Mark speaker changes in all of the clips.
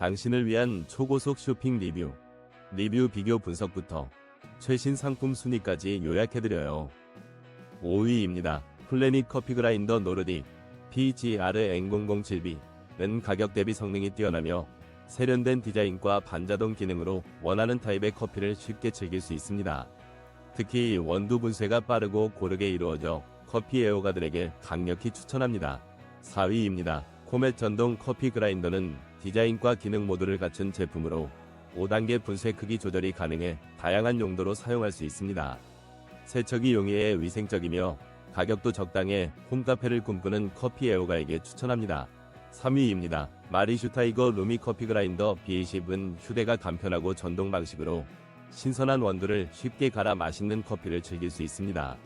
Speaker 1: 당신을 위한 초고속 쇼핑 리뷰, 리뷰 비교 분석부터 최신 상품 순위까지 요약해드려요. 5위입니다. 플래닛 커피 그라인더 노르딕 PGR-N007B는 가격 대비 성능이 뛰어나며 세련된 디자인과 반자동 기능으로 원하는 타입의 커피를 쉽게 즐길 수 있습니다. 특히 원두 분쇄가 빠르고 고르게 이루어져 커피 애호가들에게 강력히 추천합니다. 4위입니다. 코멧 전동 커피 그라인더는 디자인과 기능 모두를 갖춘 제품으로 5단계 분쇄 크기 조절이 가능해 다양한 용도로 사용할 수 있습니다. 세척이 용이해 위생적이며 가격도 적당해 홈카페를 꿈꾸는 커피 애호가에게 추천합니다. 3위입니다. 마리슈타이거 루미 커피 그라인더 B20은 휴대가 간편하고 전동 방식으로 신선한 원두를 쉽게 갈아 맛있는 커피를 즐길 수 있습니다.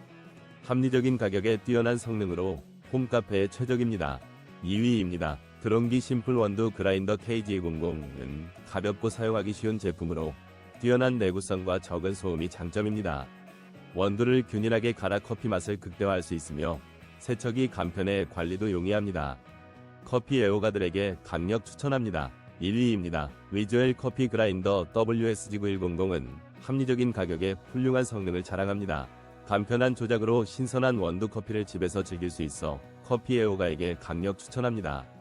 Speaker 1: 합리적인 가격에 뛰어난 성능으로 홈카페에 최적입니다. 2위입니다. 드론기 심플 원두 그라인더 KG00은 가볍고 사용하기 쉬운 제품으로 뛰어난 내구성과 적은 소음이 장점입니다. 원두를 균일하게 갈아 커피 맛을 극대화할 수 있으며 세척이 간편해 관리도 용이합니다. 커피 애호가들에게 강력 추천합니다. 1위입니다. 위즈웰 커피 그라인더 WSG9100은 합리적인 가격에 훌륭한 성능을 자랑합니다. 간편한 조작으로 신선한 원두 커피를 집에서 즐길 수 있어 커피 애호가에게 강력 추천합니다.